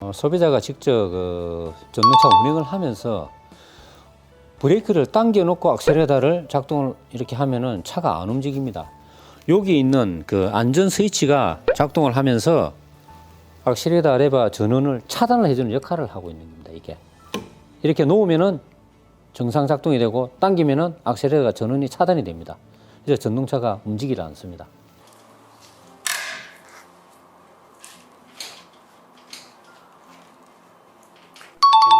어, 소비자가 직접 그 전동차 운행을 하면서 브레이크를 당겨 놓고 악셀레다를 작동을 이렇게 하면은 차가 안 움직입니다. 여기 있는 그 안전 스위치가 작동을 하면서 악셀레다 레바 전원을 차단을 해주는 역할을 하고 있는 겁니다. 이게 이렇게 놓으면은 정상 작동이 되고 당기면은 악셀레다가 전원이 차단이 됩니다. 그래서 전동차가 움직이지 않습니다.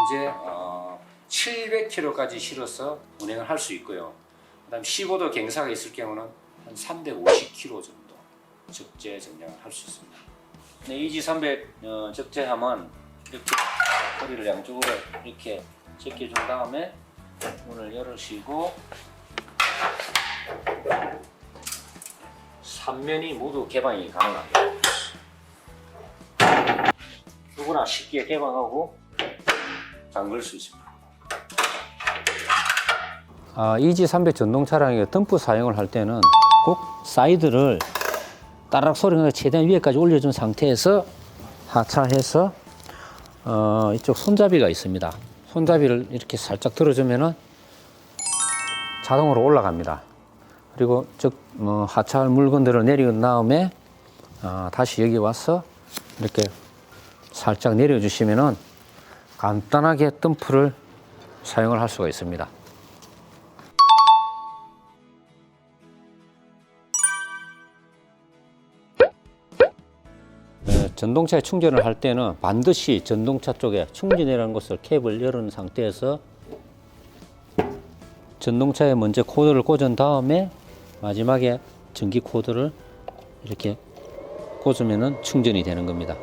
현재 어, 700km까지 실어서 운행을 할 수 있고요. 그다음 15도 경사가 있을 경우는 한 350km 정도 적재 정량을 할 수 있습니다. 네, EG300 어, 적재함은 이렇게 허리를 양쪽으로 이렇게 제껴준 다음에 문을 열으시고 3면이 모두 개방이 가능합니다. 누구나 쉽게 개방하고 잠글 수 있습니다. 아, EG300 전동 차량의 덤프 사용을 할 때는 꼭 사이드를 따락 소리가 나서 최대한 위에까지 올려준 상태에서 하차해서 어, 이쪽 손잡이가 있습니다. 손잡이를 이렇게 살짝 들어주면은 자동으로 올라갑니다. 그리고 즉 뭐, 하차할 물건들을 내린 다음에 어, 다시 여기 와서 이렇게 살짝 내려주시면은 간단하게 덤프를 사용을 할 수가 있습니다. 네, 전동차에 충전을 할 때는 반드시 전동차 쪽에 충전이라는 것을 캡을 열은 상태에서 전동차에 먼저 코드를 꽂은 다음에 마지막에 전기 코드를 이렇게 꽂으면 충전이 되는 겁니다.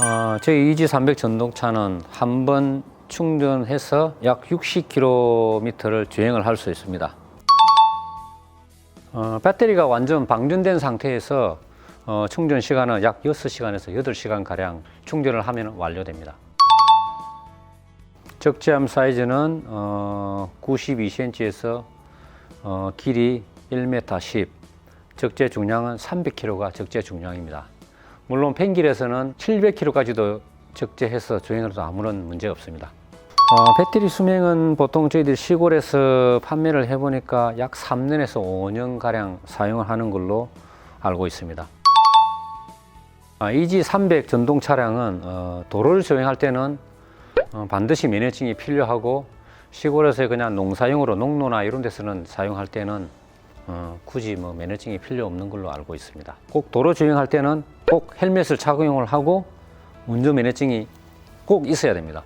아, 저희 EG300 전동차는 한 번 충전해서 약 60km를 주행을 할 수 있습니다. 어, 배터리가 완전 방전된 상태에서 어, 충전 시간은 약 6시간에서 8시간 가량 충전을 하면 완료됩니다. 적재함 사이즈는 어, 92cm에서 어, 길이 1m 10, 적재 중량은 300kg가 적재 중량입니다. 물론 펜길에서는 700km까지도 적재해서 주행해도 아무런 문제가 없습니다. 어, 배터리 수명은 보통 저희들 시골에서 판매를 해보니까 약 3년에서 5년 가량 사용을 하는 걸로 알고 있습니다. 아, EG300 전동 차량은 어, 도로를 주행할 때는 어, 반드시 면허증이 필요하고 시골에서 그냥 농사용으로 농로나 이런 데서는 사용할 때는 어, 굳이 뭐 면허증이 필요 없는 걸로 알고 있습니다. 꼭 도로 주행할 때는 꼭 헬멧을 착용을 하고 운전 면허증이 꼭 있어야 됩니다.